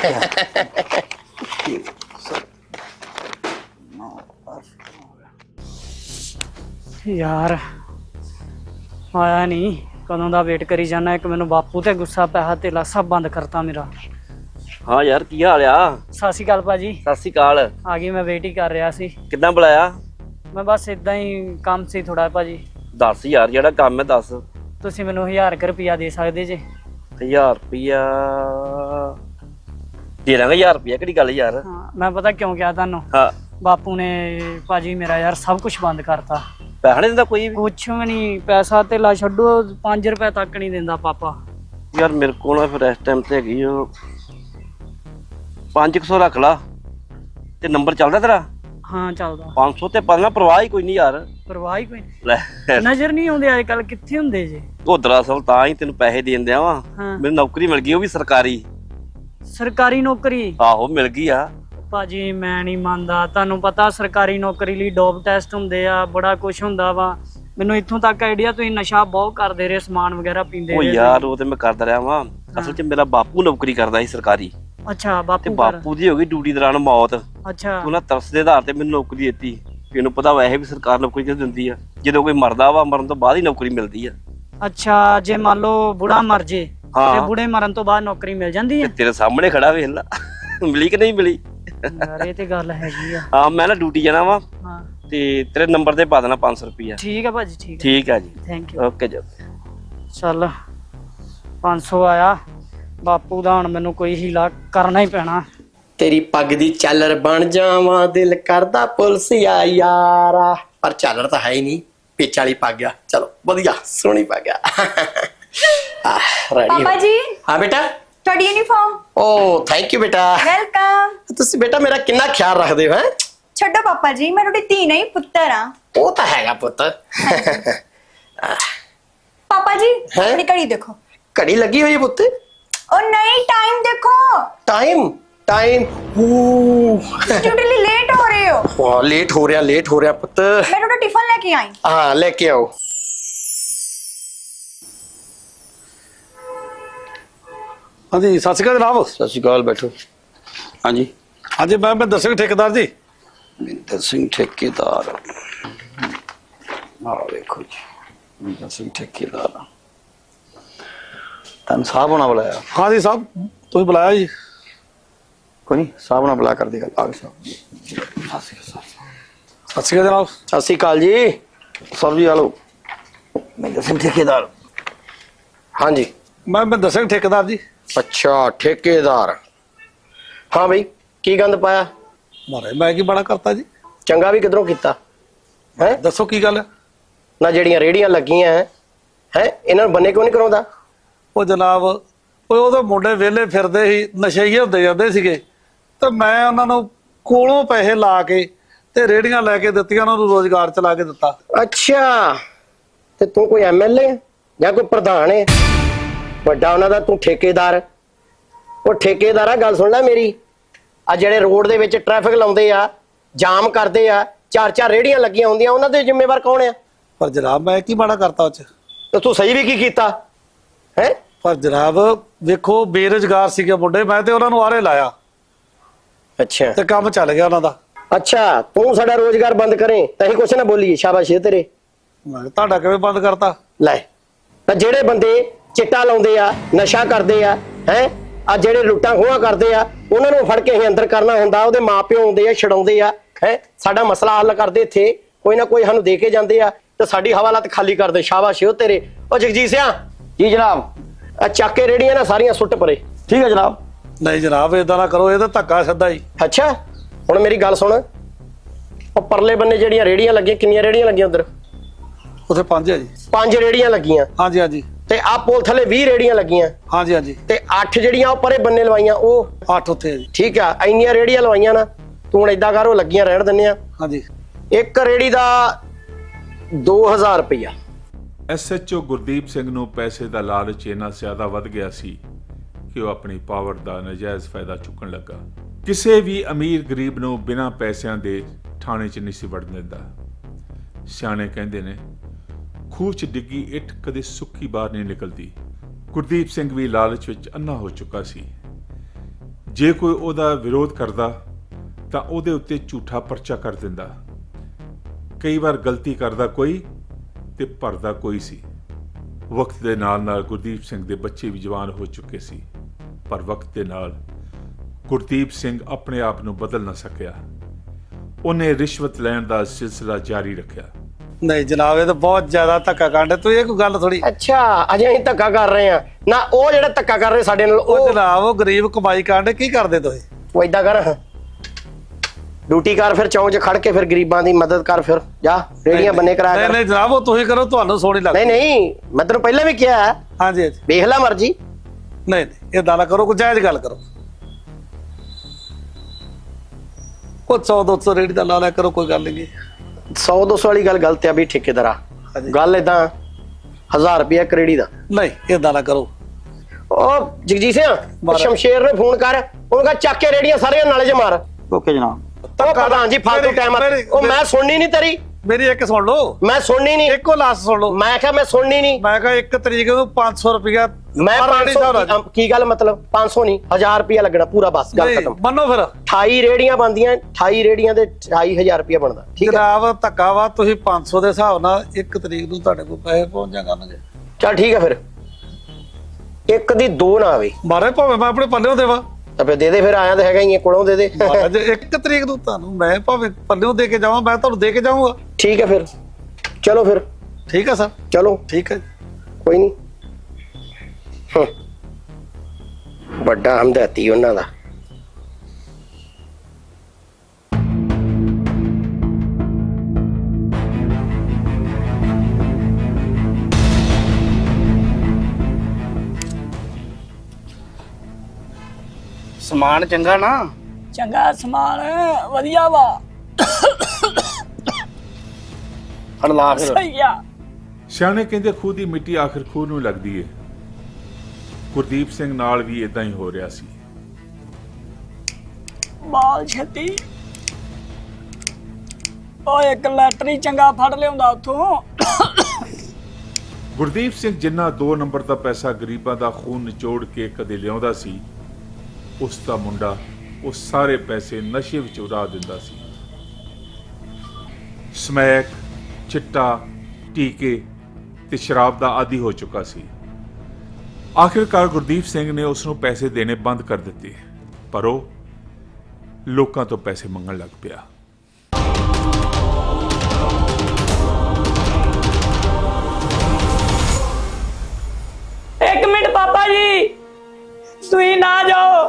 ਯਾਰ ਆਇਆ ਨਹੀਂ ਕਦੋਂ ਦਾ ਵੇਟ ਕਰੀ ਜਾਣਾ ਇੱਕ ਮੈਨੂੰ ਬਾਪੂ ਤੇ ਗੁੱਸਾ ਪੈਸਾ ਧੇਲਾ ਸਭ ਬੰਦ ਕਰਤਾ ਮੇਰਾ। ਹਾਂ ਯਾਰ ਕੀ ਹਾਲ ਆ? ਸਤਿ ਸ਼੍ਰੀ ਅਕਾਲ ਭਾਜੀ। ਸਤਿ ਸ਼੍ਰੀ ਅਕਾਲ। ਆ ਗਈ ਮੈਂ ਵੇਟ ਹੀ ਕਰ ਰਿਹਾ ਸੀ। ਕਿੱਦਾਂ ਬੁਲਾਇਆ? ਮੈਂ ਬਸ ਇਦਾਂ ਹੀ ਕੰਮ ਸੀ ਥੋੜਾ ਭਾਜੀ। ਦੱਸ ਯਾਰ ਜਿਹੜਾ ਕੰਮ ਹੈ ਦੱਸ। ਤੁਸੀਂ ਮੈਨੂੰ 1000 ਰੁਪਇਆ ਦੇ ਸਕਦੇ ਜੇ? 1000 ਰੁਪਿਆ ਦੇ ਦਾਂਗਾ 1000 ਰੁਪਿਆ ਕਿਹੜੀ ਗੱਲ ਯਾਰ? ਹਾਂ ਮੈਂ ਪਤਾ ਕਿਉਂ ਕਿਹਾ ਤੁਹਾਨੂੰ? ਹਾਂ। ਬਾਪੂ ਨੇ ਭਾਜੀ ਮੇਰਾ ਯਾਰ ਸਭ ਕੁਝ ਬੰਦ ਕਰਤਾ। ਪੈਸਾ ਨਹੀਂ ਦਿੰਦਾ ਕੋਈ ਵੀ? ਕੁਛ ਵੀ ਨਹੀਂ ਪੈਸਾ ਧੇਲਾ ਛੱਡੋ 5 ਰੁਪਏ ਤੱਕ ਨਹੀਂ ਦਿੰਦਾ ਪਾਪਾ। ਯਾਰ ਮੇਰੇ ਕੋਲ ਨਾ ਫਿਰ ਇਸ ਟਾਈਮ ਤੇ ਹੈਗੀ ਉਹ 500 ਰੱਖ ਲਾ ਤੇ ਨੰਬਰ ਚੱਲਦਾ ਤੇਰਾ? ਹਾਂ ਚੱਲਦਾ। 500 ਤੇ ਪੜਨਾ ਪਰਵਾਹ ਹੀ ਕੋਈ ਨਹੀਂ ਯਾਰ। ਪਰਵਾਹ ਹੀ ਕੋਈ ਨਹੀਂ। ਲੈ ਨਜ਼ਰ ਨਹੀਂ ਆਉਂਦੇ ਅੱਜ ਕੱਲ ਕਿੱਥੇ ਹੁੰਦੇ ਜੇ? ਉਹ ਦਰਅਸਲ ਤਾਂ ਹੀ ਤੈਨੂੰ ਪੈਸੇ ਦੇਣ ਦਿਆ ਵਾ। ਹਾਂ। ਮੈਨੂੰ ਨੌਕਰੀ ਮਿਲ ਗਈ ਉਹ ਵੀ ਸਰਕਾਰੀ। ਸਰਕਾਰੀ ਨੌਕਰੀ? ਆਹੋ ਮਿਲ ਗਈ ਆ। ਭਾਜੀ ਮੈਂ ਨਹੀਂ ਮੰਨਦਾ। ਤੁਹਾਨੂੰ ਪਤਾ ਸਰਕਾਰੀ ਨੌਕਰੀ ਲਈ ਡੋਪ ਟੈਸਟ ਹੁੰਦੇ ਆ ਬੜਾ ਕੁਝ ਹੁੰਦਾ ਵਾ। ਮੈਨੂੰ ਇੱਥੋਂ ਤੱਕ ਆਈਡੀਆ ਤੁਸੀਂ ਨਸ਼ਾ ਬਹੁਤ ਕਰਦੇ ਰਹੇ ਸਮਾਨ ਵਗੈਰਾ ਪੀਂਦੇ ਉਹ ਰਹੇ ਯਾਰ ਉਹ ਤੇ ਮੈਂ ਕਰਦਾ ਰਿਹਾ ਵਾਂ। ਅਸਲ 'ਚ ਮੇਰਾ ਬਾਪੂ ਨੌਕਰੀ ਕਰਦਾ ਸੀ ਸਰਕਾਰੀ। ਅੱਛਾ ਤੇ ਬਾਪੂ ਘਰ ਬਾਪੂ ਦੀ ਹੋ ਗਈ ਡਿਊਟੀ ਦੌਰਾਨ ਮੌਤ। ਅੱਛਾ। ਉਹਨਾਂ ਤਰਸ ਦੇ ਆਧਾਰ ਤੇ ਮੈਨੂੰ ਨੌਕਰੀ ਦਿੱਤੀ। ਇਹਨੂੰ ਪਤਾ ਵੈਸੇ ਵੀ ਸਰਕਾਰ ਨੌਕਰੀ ਕਿਉਂ ਦਿੰਦੀ ਆ? ਜਦੋਂ ਕੋਈ ਮਰਦਾ ਵਾ ਮਰਨ ਤੋਂ ਬਾਅਦ ਹੀ ਨੌਕਰੀ ਮਿਲਦੀ ਆ। ਅੱਛਾ ਜੇ ਮੰਨ ਲਓ ਬੁੜਾ ਮਰ ਜੇ ਹਾਂ। ਤੇ ਬੁੜੇ ਮਰਨ ਤੋਂ ਬਾਅਦ ਨੌਕਰੀ ਮਿਲ ਜਾਂਦੀ ਹੈ ਤੇਰੇ ਸਾਹਮਣੇ ਖੜਾ ਵੇਖ ਲਾ। ਮਿਲੀ ਕਿ ਨਹੀਂ ਮਿਲੀ? ਯਾਰ ਇਹ ਤੇ ਗੱਲ ਹੈਗੀ ਆ। ਹਾਂ ਮੈਂ ਨਾ ਡਿਊਟੀ ਜਾਣਾ ਵਾ ਹਾਂ। ਤੇ ਤੇਰੇ ਨੰਬਰ ਤੇ ਪਾ ਦੇਣਾ 500 ਰੁਪਿਆ ਠੀਕ ਹੈ ਭਾਜੀ ਠੀਕ ਆ। ਜੀ। ਥੈਂਕ ਯੂ ਓਕੇ ਜੀ। ਚੱਲ 500 ਆਇਆ। ਬਾਪੂ ਦਾ ਹੁਣ ਮੈਨੂੰ ਕੋਈ ਹੀਲਾ ਕਰਨਾ ਹੀ ਪੈਣਾ। ਤੇਰੀ ਪੱਗ ਦੀ ਚਾਲਰ ਬਣ ਜਾਵਾਂ ਦਿਲ ਕਰਦਾ ਪੁਲਿਸ ਆ ਯਾਰਾ। ਪਰ ਚਾਲਰ ਤਾਂ ਹੈ ਹੀ ਨਹੀਂ ਪੇਚ ਵਾਲੀ ਪੱਗ ਆ। ਚਲੋ ਵਧੀਆ ਸੋਹਣੀ ਪੱਗ ਆ। ਰੈਡੀ ਪਾਪਾ ਜੀ। ਹਾਂ ਬੇਟਾ। ਤੁਹਾਡੀ ਯੂਨੀਫਾਰਮ ਓ ਥੈਂਕ ਯੂ ਬੇਟਾ। ਵੈਲਕਮ ਤੁਸੀਂ ਬੇਟਾ ਮੇਰਾ ਕਿੰਨਾ ਖਿਆਲ ਰੱਖਦੇ ਹੋ ਹੈ? ਛੱਡੋ ਪਾਪਾ ਜੀ ਮੈਂ ਤੁਹਾਡੀ ਧੀ ਨਹੀਂ ਪੁੱਤਰ ਆ ਉਹ ਤਾਂ ਹੈਗਾ ਪੁੱਤ। ਪਾਪਾ ਜੀ ਹੈਂ? ਆਪਣੀ ਘੜੀ ਦੇਖੋ। ਘੜੀ ਲੱਗੀ ਹੋਈ ਹੈ ਪੁੱਤ? ਉਹ ਨਹੀਂ ਟਾਈਮ ਦੇਖੋ। ਟਾਈਮ ਟਾਈਮ ਹੂ। ਡਿਊਟੀ ਲਈ ਲੇਟ ਹੋ ਰਹੇ ਹੋ। ਵਾਹ ਲੇਟ ਹੋ ਰਿਹਾ ਲੇਟ ਹੋ ਰਿਹਾ ਪੁੱਤ। ਮੈਂ ਤੁਹਾਡਾ ਟਿਫਨ ਲੈ ਕੇ ਆਈ। ਹਾਂ ਲੈ ਕੇ ਆਓ। ਹਾਂਜੀ ਸਤਿ ਸ਼੍ਰੀ ਅਕਾਲ ਜਨਾਬ। ਸਤਿ ਸ਼੍ਰੀ ਅਕਾਲ ਬੈਠੋ। ਹਾਂਜੀ। ਹਾਂਜੀ ਮੈਂ ਮੈਂ ਦੱਸਿਆ ਠੇਕੇਦਾਰ ਜੀ। ਮਿੰਦਰ ਸਿੰਘ ਠੇਕੇਦਾਰ। ਆ ਵੇਖੋ ਜੀ ਮਿੰਦਰ ਸਿੰਘ ਠੇਕੇਦਾਰ। ਤੁਹਾਨੂੰ ਸਾਹਿਬ ਹੋਣਾ ਬੁਲਾਇਆ? ਹਾਂਜੀ ਸਾਹਿਬ ਤੁਸੀਂ ਬੁਲਾਇਆ ਜੀ। ਕੋਈ ਨਹੀਂ ਸਾਹਿਬ ਨਾਲ ਬੁਲਾ ਕਰ ਦੇਗਾ ਆਗ ਸਾਹਿਬ ਸਤਿ ਸ਼੍ਰੀ ਅਕਾਲ ਜਨਾਬ। ਸਤਿ ਸ਼੍ਰੀ ਅਕਾਲ ਜੀ। ਸਰ ਜੀ ਆਲੋ ਮੈਂ ਦੱਸਣ ਠੇਕੇਦਾਰ। ਹਾਂਜੀ। ਮੈਂ ਮੈਂ ਦੱਸਿਆ ਠੇਕੇਦਾਰ ਜੀ। ਅੱਛਾ ਠੇਕੇਦਾਰ। ਹਾਂ ਬਈ ਕੀ ਗੰਦ ਪਾਇਆ? ਮਾਰੇ ਮੈਂ ਕੀ ਬੜਾ ਕਰਤਾ ਜੀ? ਚੰਗਾ ਵੀ ਕਿਧਰੋਂ ਕੀਤਾ? ਹੈ? ਦੱਸੋ ਕੀ ਗੱਲ? ਨਾ ਜਿਹੜੀਆਂ ਰੇੜੀਆਂ ਲੱਗੀਆਂ ਹੈ ਹੈ? ਇਹਨਾਂ ਨੂੰ ਬੰਨੇ ਕਿਉਂ ਨਹੀਂ ਕਰਾਉਂਦਾ? ਉਹ ਜਨਾਬ ਉਹ ਉਹਦੇ ਮੁੰਡੇ ਵਿਹਲੇ ਫਿਰਦੇ ਸੀ ਨਸ਼ਈਏ ਹੁੰਦੇ ਜਾਂਦੇ ਸੀਗੇ। ਤੇ ਮੈਂ ਉਹਨਾਂ ਨੂੰ ਕੋਲੋਂ ਪੈਸੇ ਲਾ ਕੇ ਤੇ ਰੇੜੀਆਂ ਲੈ ਕੇ ਦਿੱਤੀਆਂ ਉਹਨਾਂ ਨੂੰ ਰੋਜ਼ਗਾਰ ਚਲਾ ਕੇ ਦਿੱਤਾ। ਅੱਛਾ ਤੇ ਤੂੰ ਕੋਈ ਐਮਐਲਏ ਜਾਂ ਕੋਈ ਪ੍ਰਧਾਨ ਹੈ ਵੱਡਾ ਉਹਨਾਂ ਦਾ ਤੂੰ ਠੇਕੇਦਾਰ। ਉਹ ਠੇਕੇਦਾਰ ਆ ਗੱਲ ਸੁਣ ਲੈ ਮੇਰੀ। ਆ ਜਿਹੜੇ ਰੋਡ ਦੇ ਵਿੱਚ ਟ੍ਰੈਫਿਕ ਲਾਉਂਦੇ ਆ ਜਾਮ ਕਰਦੇ ਆ ਚਾਰ ਚਾਰ ਰੇੜੀਆਂ ਲੱਗੀਆਂ ਹੁੰਦੀਆਂ ਉਹਨਾਂ ਦੇ ਜ਼ਿੰਮੇਵਾਰ ਕੌਣ ਆ? ਪਰ ਜਨਾਬ ਮੈਂ ਕੀ ਮਾੜਾ ਕਰਤਾ ਉਹ ਚ? ਤੇ ਤੂੰ ਸਹੀ ਵੀ ਕੀ ਕੀਤਾ? ਹੈ? ਪਰ ਜਨਾਬ ਵੇਖੋ ਬੇਰੁਜ਼ਗਾਰ ਸੀਗੇ ਮੁੰਡੇ ਮੈਂ ਤੇ ਉਹਨਾਂ ਨੂੰ ਆਰੇ ਲਾਇਆ। ਅੱਛਾ। ਤੇ ਕੰਮ ਚੱਲ ਗਿਆ ਉਹਨਾਂ ਦਾ। ਅੱਛਾ ਤੂੰ ਸਾਡਾ ਰੋਜ਼ਗਾਰ ਬੰਦ ਕਰੇ ਤਾਂ ਹੀ ਕੁਛ ਨਾ ਬੋਲੀਏ ਸ਼ਾਬਾਸ਼ ਏ ਤੇਰੇ। ਮੈਂ ਕਿਹਾ, ਤੁਹਾਡਾ ਕਿਵੇਂ ਬੰਦ ਕਰਤਾ? ਲੈ ਤਾਂ ਜਿਹੜੇ ਬੰਦੇ ਚਿੱਟਾ ਲਾਉਂਦੇ ਆ ਨਸ਼ਾ ਕਰਦੇ ਆ ਹੈ? ਆ ਜਿਹੜੇ ਲੁੱਟਾਂ ਖੋਹਾਂ ਕਰਦੇ ਆ ਉਹਨਾਂ ਨੂੰ ਫੜ ਕੇ ਅਸੀਂ ਅੰਦਰ ਕਰਨਾ ਹੁੰਦਾ ਉਹਦੇ ਮਾਪਿਓ ਆਉਂਦੇ ਆ ਛਡਾਉਂਦੇ ਆ ਹੈ? ਸਾਡਾ ਮਸਲਾ ਹੱਲ ਕਰਦੇ ਇੱਥੇ ਕੋਈ ਨਾ ਕੋਈ ਸਾਨੂੰ ਦੇ ਕੇ ਜਾਂਦੇ ਆ ਤੇ ਸਾਡੀ ਹਵਾਲਾਤ ਖਾਲੀ ਕਰਦੇ ਸ਼ਾਬਾਸ਼ ਓ ਤੇਰੇ। ਉਹ ਜਗਜੀਤ ਸਿਆ। ਜੀ ਜਨਾਬ। ਆ ਚੱਕ ਕੇ ਰੇੜੀਆਂ ਨਾ ਸਾਰੀਆਂ ਸੁੱਟ ਪਰੇ। ਠੀਕ ਹੈ ਜਨਾਬ। ਨਹੀਂ ਜਨਾਬ ਇਦਾਂ ਨਾ ਕਰੋ ਇਹ ਤਾਂ ਧੱਕਾ ਸਿੱਧਾ ਹੀ। ਅੱਛਾ ਹੁਣ ਮੇਰੀ ਗੱਲ ਸੁਣ। ਉਹ ਪਰਲੇ ਬੰਨੇ ਜਿਹੜੀਆਂ ਰੇੜੀਆਂ ਲੱਗੀਆਂ ਕਿੰਨੀਆਂ ਰੇੜੀਆਂ ਲੱਗੀਆਂ ਉਧਰ? ਉਥੇ ਪੰਜ ਹੈ ਜੀ। ਪੰਜ ਰੇੜੀਆਂ ਲੱਗੀਆਂ। ਹਾਂਜੀ ਹਾਂਜੀ। ਤੇ ਆ ਪੁਲ ਥੱਲੇ 20 ਰੇੜੀਆਂ ਲੱਗੀਆਂ। ਹਾਂਜੀ ਹਾਂਜੀ। ਤੇ 8 ਜਿਹੜੀਆਂ ਉਹ ਪਰੇ ਬੰਨੇ ਲਵਾਈਆਂ ਉਹ ਅੱਠ ਉੱਥੇ ਹੈ ਜੀ। ਠੀਕ ਆ ਇੰਨੀਆਂ ਰੇੜੀਆਂ ਲਵਾਈਆਂ ਨਾ ਤੂੰ ਹੁਣ ਏਦਾਂ ਕਰ ਉਹ ਲੱਗੀਆਂ ਰਹਿਣ ਦਿੰਨੇ ਆ। ਹਾਂਜੀ। ਇੱਕ ਰੇੜੀ ਦਾ 2000 ਰੁਪਇਆ ਐਸਐਚਓ ਗੁਰਦੀਪ ਸਿੰਘ ਨੂੰ ਪੈਸੇ ਦਾ ਲਾਲਚ ਇੰਨਾ ਜ਼ਿਆਦਾ ਵੱਧ ਗਿਆ ਸੀ ਕਿ ਉਹ ਆਪਣੀ ਪਾਵਰ ਦਾ ਨਜਾਇਜ਼ ਫਾਇਦਾ ਚੁੱਕਣ ਲੱਗਾ। ਕਿਸੇ ਵੀ ਅਮੀਰ ਗਰੀਬ ਨੂੰ ਬਿਨਾਂ ਪੈਸਿਆਂ ਦੇ ਥਾਣੇ 'ਚ ਨਹੀਂ ਸੀ ਵੜਨ ਦਿੰਦਾ। ਸਿਆਣੇ ਕਹਿੰਦੇ ਨੇ ਖੂਹ 'ਚ ਡਿੱਗੀ, ਇੱਟ ਕਦੇ ਸੁੱਕੀ ਬਾਹਰ ਨਹੀਂ ਨਿਕਲਦੀ। ਗੁਰਦੀਪ ਸਿੰਘ ਵੀ ਲਾਲਚ ਵਿੱਚ ਅੰਨਾ ਹੋ ਚੁੱਕਾ ਸੀ। ਜੇ ਕੋਈ ਉਹਦਾ ਵਿਰੋਧ ਕਰਦਾ, ਤਾਂ ਉਹਦੇ ਉੱਤੇ ਝੂਠਾ ਪਰਚਾ ਕਰ ਦਿੰਦਾ। ਕਈ ਵਾਰ ਗਲਤੀ ਕਰਦਾ ਕੋਈ ਤੇ ਭਰਦਾ ਕੋਈ ਸੀ। ਵਕਤ ਦੇ ਨਾਲ ਨਾਲ ਗੁਰਦੀਪ ਸਿੰਘ ਦੇ ਬੱਚੇ ਵੀ ਜਵਾਨ ਹੋ ਚੁੱਕੇ ਸੀ। ਪਰ ਵਕਤ ਦੇ ਨਾਲ ਗੁਰਦੀਪ ਸਿੰਘ ਆਪਣੇ ਆਪ ਨੂੰ ਬਦਲ ਨਾ ਸਕਿਆ। ਉਹਨੇ ਰਿਸ਼ਵਤ ਲੈਣ ਦਾ ਸਿਲਸਿਲਾ ਜਾਰੀ ਰੱਖਿਆ। ਨਹੀਂ ਜਨਾਬ ਇਹ ਤਾਂ ਬਹੁਤ ਜ਼ਿਆਦਾ ਧੱਕਾ ਕਾਂਡੇ ਤੂੰ ਇਹ ਕੋਈ ਗੱਲ ਥੋੜੀ ਅੱਛਾ ਅਜੇ ਅਸੀਂ ਧੱਕਾ ਕਰ ਰਹੇ ਆ ਨਾ ਉਹ ਜਿਹੜਾ ਧੱਕਾ ਕਰ ਰਹੇ ਸਾਡੇ ਨਾਲ ਉਹ ਉਹ ਜਨਾਬ ਉਹ ਗਰੀਬ ਕਮਾਈ ਕਾਂਡੇ ਕੀ ਕਰਦੇ ਤੁਸੀਂ? ਉਹ ਏਦਾਂ ਕਰ। ਡਿਊਟੀ ਕਰ ਫਿਰ ਚੌਂਕ 'ਚ ਖੜ ਕੇ ਫਿਰ ਗਰੀਬਾਂ ਦੀ ਮਦਦ ਕਰ ਫਿਰ। ਜਾ ਰੇੜੀਆਂ ਬੰਨੇ ਕਰਾ ਨਹੀਂ ਕਰ। ਨਹੀਂ ਜਨਾਬ ਉਹ ਤੁਸੀਂ ਕਰੋ ਤੁਹਾਨੂੰ ਸੋਹਣੀ ਨਹੀਂ ਲੱਗਦੀ। ਨਹੀਂ ਮੈਂ ਤੈਨੂੰ ਪਹਿਲਾਂ ਵੀ ਕਿਹਾ ਹੈ, ਹਾਂਜੀ ਹਾਂਜੀ। ਵੇਖ ਲੈ ਮਰਜ਼ੀ। ਨਹੀਂ ਨਹੀਂ ਇਦਾਂ ਨਾ ਕਰੋ ਕੋਈ ਜਾਇਜ਼ ਗੱਲ ਕਰੋ। ਕੋਈ 100 200 ਰੇੜੀ ਦਾ ਲਾ ਲਿਆ ਕਰੋ ਕੋਈ ਗੱਲ ਨਹੀਂ 100 200 ਵਾਲੀ ਗੱਲ ਗਲਤ ਆ ਵੀ ਠੇਕੇਦਾਰਾ ਹਾਂਜੀ। ਗੱਲ ਇਦਾਂ 1000 ਰੁਪਿਆ ਕਰੇੜੀ ਦਾ। ਨਹੀਂ ਇਦਾਂ ਨਾ ਕਰੋ। ਉਹ ਜਗਜੀਤ ਸਿੰਘ ਮਾਰਾ। ਸ਼ਮਸ਼ੇਰ ਨੂੰ ਫੋਨ ਕਰ ਉਹਨੂੰ ਕਹ ਚੱਕ ਕੇ ਰੇੜੀਆਂ ਸਾਰੀਆਂ ਨਾਲੇ 'ਚ ਮਾਰ। ਓਕੇ ਜਨਾਬ। ਉਹ ਪ੍ਰਧਾਨ ਜੀ ਫਾਲਤੂ ਮੇਰੀ- ਟਾਈਮ ਮੇਰੀ- ਉਹ ਮੈਂ ਸੁਣਨੀ ਨਹੀਂ ਤੇਰੀ। ਮੇਰੀ ਇੱਕ ਸੁਣ ਲਓ। ਮੈਂ ਸੁਣਨੀ ਨਹੀਂ। ਇੱਕੋ ਲਾਸਟ ਸੁਣ ਲਓ। ਮੈਂ ਕਿਹਾ ਮੈਂ ਸੁਣਨੀ ਨਹੀਂ। ਮੈਂ ਕਿਹਾ ਇੱਕ ਤਰੀਕ ਨੂੰ 500 ਰੁਪਇਆ ਮੈਂ ਪਰ ਰੇੜੀ 500 ਹਿਸਾਬ ਨਾਲ। ਕੀ- ਗੱਲ ਮਤਲਬ? 500 ਨਹੀਂ 1000 ਰੁਪਿਆ ਲੱਗਣਾ ਪੂਰਾ ਬਸ ਗੱਲ ਖਤਮ। ਮੰਨੋ ਫਿਰ। 28 ਰੇੜੀਆਂ ਬੰਦੀਆਂ 28 ਰੇੜੀਆਂ ਦੇ 28000 ਰੁਪਿਆ ਬਣਦਾ ਠੀਕ ਹੈ? ਜਨਾਬ ਧੱਕਾ ਵਾ ਤੁਸੀਂ 500 ਦੇ ਹਿਸਾਬ ਨਾਲ ਇੱਕ ਤਰੀਕ ਨੂੰ ਤੁਹਾਡੇ ਕੋਲ ਪੈਸੇ ਪਹੁੰਚ ਜਾ ਕਰਨਗੇ। ਚੱਲ ਠੀਕ ਹੈ ਫਿਰ। ਇੱਕ ਦੀ ਦੋ ਨਾ ਆਵੇ। ਮਾਰੇ ਭਾਵੇਂ ਮੈਂ ਆਪਣੇ ਪੱਲਿਓਂ ਦੇਵਾਂ ਤਾਂ ਫਿਰ ਦੇ ਦੇ ਫਿਰ ਆਇਆ ਤਾਂ ਹੈਗਾ ਹੀ ਹੈ, ਕੋਲੋਂ ਦੇ ਦੇ। ਮਹਾਰਾਜ ਇੱਕ ਤਰੀਕ ਨੂੰ ਤੁਹਾਨੂੰ ਮੈਂ ਭਾਵੇਂ ਪੱਲਿਓਂ ਦੇ ਕੇ ਜਾਵਾਂ ਮੈਂ ਤੁਹਾਨੂੰ ਦੇ ਕੇ ਜਾਊਂਗਾ। ਠੀਕ ਹੈ ਫਿਰ। ਚਲੋ ਫਿਰ। ਠੀਕ ਹੈ ਸਰ। ਚਲੋ। ਠੀਕ ਹੈ। ਕੋਈ ਨਹੀਂ। ਵੱਡਾ ਹਮਦਰਦੀ ਉਹਨਾਂ ਦਾ। ਸਮਾਨ ਚੰਗਾ ਨਾ? ਚੰਗਾ ਸਮਾਨ ਵਧੀਆ ਵਾ। ਫੜ ਲਾ ਫਿਰ। ਸਹੀ ਆ। ਸਿਆਣੇ ਕਹਿੰਦੇ ਖੂਹ ਦੀ ਮਿੱਟੀ ਆਖਰ ਖੂਹ ਨੂੰ ਲੱਗਦੀ ਏ। ਗੁਰਦੀਪ ਸਿੰਘ ਨਾਲ ਵੀ ਇਦਾਂ ਹੀ ਹੋ ਰਿਹਾ ਸੀ। ਬਾਲ ਛੱਤੀ। ਓ ਇੱਕ ਲੈਟਰੀ ਚੰਗਾ ਫੜ ਲਿਆਉਂਦਾ ਉਥੋਂ। ਗੁਰਦੀਪ ਸਿੰਘ ਜਿੰਨਾ 2 ਨੰਬਰ ਦਾ ਪੈਸਾ ਗਰੀਬਾਂ ਦਾ ਖੂਨ ਨਿਚੋੜ ਕੇ ਕਦੇ ਲਿਆਉਂਦਾ ਸੀ ਉਸ ਦਾ ਮੁੰਡਾ ਉਹ ਸਾਰੇ ਪੈਸੇ ਨਸ਼ੇ ਵਿੱਚ ਉਡਾ ਦਿੰਦਾ ਸੀ। ਸਮੈਕ, ਚਿੱਟਾ, ਟੀਕੇ ਤੇ ਸ਼ਰਾਬ ਦਾ ਆਦੀ ਹੋ ਚੁੱਕਾ ਸੀ। ਆਖਿਰਕਾਰ ਗੁਰਦੀਪ ਸਿੰਘ ਨੇ ਉਸ ਨੂੰ ਪੈਸੇ ਦੇਣੇ ਬੰਦ ਕਰ ਦਿੱਤੇ, ਪਰ ਉਹ ਲੋਕਾਂ ਤੋਂ ਪੈਸੇ ਮੰਗਣ ਲੱਗ ਪਿਆ।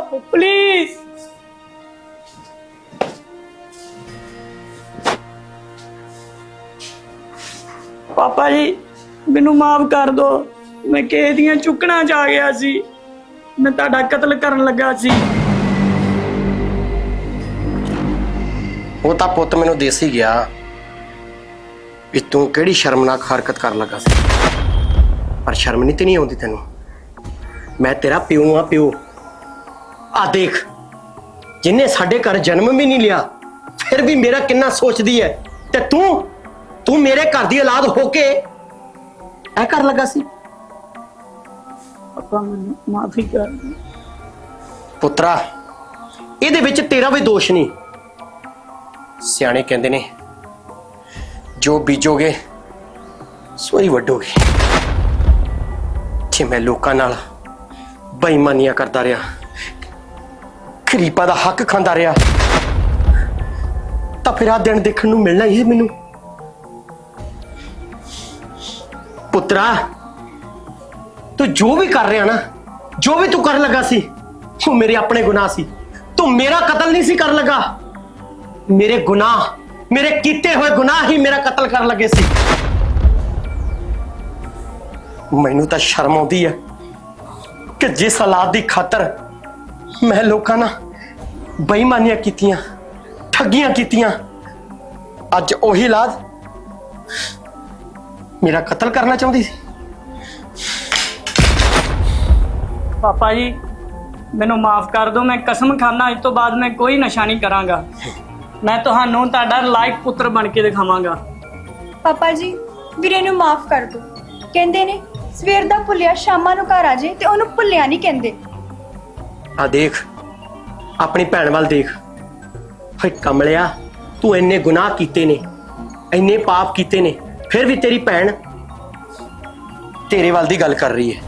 ਜਾਓ ਪਾਪਾ ਜੀ ਮੈਨੂੰ ਮਾਫ ਕਰ ਦਿਓ ਮੈਂ ਕਿਸੇ ਦੀਆਂ ਚੁੱਕਣਾ ਚ ਆ ਗਿਆ ਸੀ। ਮੈਂ ਤੁਹਾਡਾ ਕਤਲ ਕਰਨ ਲੱਗਾ ਸੀ। ਉਹ ਤਾਂ ਪੁੱਤ ਮੈਨੂੰ ਦੇਸੀ ਗਿਆ ਵੀ ਤੂੰ ਕਿਹੜੀ ਸ਼ਰਮਨਾਕ ਹਰਕਤ ਕਰਨ ਲੱਗਾ ਸੀ। ਪਰ ਸ਼ਰਮ ਨਹੀਂ ਤੇ ਨਹੀਂ ਆਉਂਦੀ ਤੈਨੂੰ। ਮੈਂ ਤੇਰਾ ਪਿਓ ਆ ਪਿਓ। ਆ ਦੇਖ ਜਿਨੇ ਸਾਡੇ ਘਰ ਜਨਮ ਵੀ ਨਹੀਂ ਲਿਆ ਫਿਰ ਵੀ ਮੇਰਾ ਕਿੰਨਾ ਸੋਚਦੀ ਹੈ ਤੇ ਤੂੰ ਤੂੰ ਮੇਰੇ ਘਰ ਦੀ ਔਲਾਦ ਹੋ ਕੇ ਐ ਕਰ ਲੱਗਾ ਸੀ? ਪਾਪਾ ਮੈਨੂੰ ਮਾਫੀ ਕਰ ਦਿਓ। ਪੁੱਤਰਾ ਇਹਦੇ ਵਿੱਚ ਤੇਰਾ ਵੀ ਦੋਸ਼ ਨਹੀਂ। ਸਿਆਣੇ ਕਹਿੰਦੇ ਨੇ ਜੋ ਬੀਜੋਗੇ ਸੋਈ ਵੱਡੋਗੇ ਜੇ ਮੈਂ ਲੋਕਾਂ ਨਾਲ ਬੇਈਮਾਨੀਆਂ ਕਰਦਾ ਰਿਹਾ ਗਰੀਬਾਂ ਦਾ ਹੱਕ ਖਾਂਦਾ ਰਿਹਾ। ਤਾਂ ਫਿਰ ਆ ਦਿਨ ਦੇਖਣ ਨੂੰ ਮਿਲਣਾ ਹੀ ਸੀ ਮੈਨੂੰ। ਪੁੱਤਰਾ, ਤੂੰ ਜੋ ਵੀ ਕਰ ਰਿਹਾ ਨਾ, ਜੋ ਵੀ ਤੂੰ ਕਰਨ ਲੱਗਾ ਸੀ, ਉਹ ਮੇਰੇ ਆਪਣੇ ਗੁਨਾਹ ਸੀ। ਤੂੰ ਮੇਰਾ ਕਤਲ ਨਹੀਂ ਸੀ ਕਰਨ ਲੱਗਾ। ਮੇਰੇ ਗੁਨਾਹ, ਮੇਰੇ ਕੀਤੇ ਹੋਏ ਗੁਨਾਹ ਹੀ ਮੇਰਾ ਕਤਲ ਕਰਨ ਲੱਗੇ ਸੀ। ਮੈਨੂੰ ਤਾਂ ਸ਼ਰਮ ਆਉਂਦੀ ਹੈ ਕਿ ਜਿਸ ਹਾਲਾਤ ਦੀ ਖਾਤਰ ਮੈਂ ਲੋਕਾਂ ਨਾਲ ਬੇਈਮਾਨੀਆਂ ਕੀਤੀਆਂ ਠੱਗੀਆਂ ਕੀਤੀਆਂ। ਅੱਜ ਉਹੀ ਲਾਦ ਮੇਰਾ ਕਤਲ ਕਰਨਾ ਚਾਹੁੰਦੀ ਸੀ। ਪਾਪਾ ਜੀ ਮੈਨੂੰ ਮਾਫ ਕਰ ਦਿਓ ਮੈਂ ਕਸਮ ਖਾਨਾ ਅੱਜ ਤੋਂ ਬਾਅਦ ਮੈਂ ਕੋਈ ਨਸ਼ਾ ਨਹੀਂ ਕਰਾਂਗਾ। ਮੈਂ ਤੁਹਾਨੂੰ ਤੁਹਾਡਾ ਲਾਇਕ ਪੁੱਤਰ ਬਣ ਕੇ ਦਿਖਾਵਾਂਗਾ। ਪਾਪਾ ਜੀ ਵੀਰੇ ਨੂੰ ਮਾਫ ਕਰ ਦਿਓ। ਕਹਿੰਦੇ ਨੇ ਸਵੇਰ ਦਾ ਭੁੱਲਿਆ ਸ਼ਾਮਾਂ ਨੂੰ ਘਰ ਆ ਜੇ ਤੇ ਉਹਨੂੰ ਭੁੱਲਿਆ ਨਹੀਂ ਕਹਿੰਦੇ। ਆ ਦੇਖ। ਆਪਣੀ ਭੈਣ ਵੱਲ ਦੇਖ। ਹਏ ਕਮਲਿਆ, ਤੂੰ ਇੰਨੇ ਗੁਨਾਹ ਕੀਤੇ ਨੇ, ਇੰਨੇ ਪਾਪ ਕੀਤੇ ਨੇ, ਫਿਰ ਵੀ ਤੇਰੀ ਭੈਣ ਤੇਰੇ ਵੱਲ ਦੀ ਗੱਲ ਕਰ ਰਹੀ ਹੈ।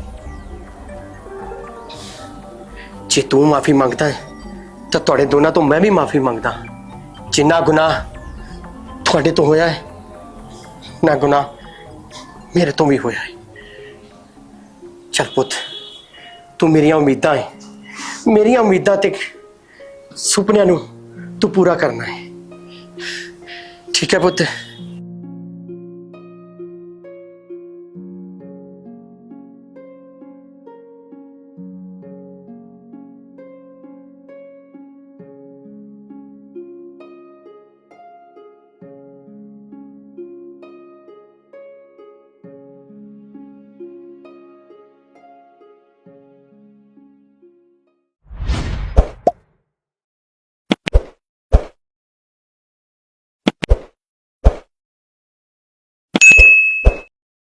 ਜੇ ਤੂੰ ਮਾਫੀ ਮੰਗਦਾ ਹੈ, ਤਾਂ ਤੁਹਾਡੇ ਦੋਨਾਂ ਤੋਂ ਮੈਂ ਵੀ ਮਾਫੀ ਮੰਗਦਾ ਜਿੰਨਾ ਗੁਨਾਹ ਤੁਹਾਡੇ ਤੋਂ ਹੋਇਆ ਹੈ, ਨਾ ਗੁਨਾਹ ਮੇਰੇ ਤੋਂ ਵੀ ਹੋਇਆ ਹੈ। ਚੱਲ ਪੁੱਤ, ਤੂੰ ਮੇਰੀਆਂ ਉਮੀਦਾਂ ਹੈ। ਮੇਰੀਆਂ ਉਮੀਦਾਂ ਤੇ ਸੁਪਨਿਆਂ ਨੂੰ ਤੂੰ ਪੂਰਾ ਕਰਨਾ ਹੈ। ਠੀਕ ਹੈ ਪੁੱਤ।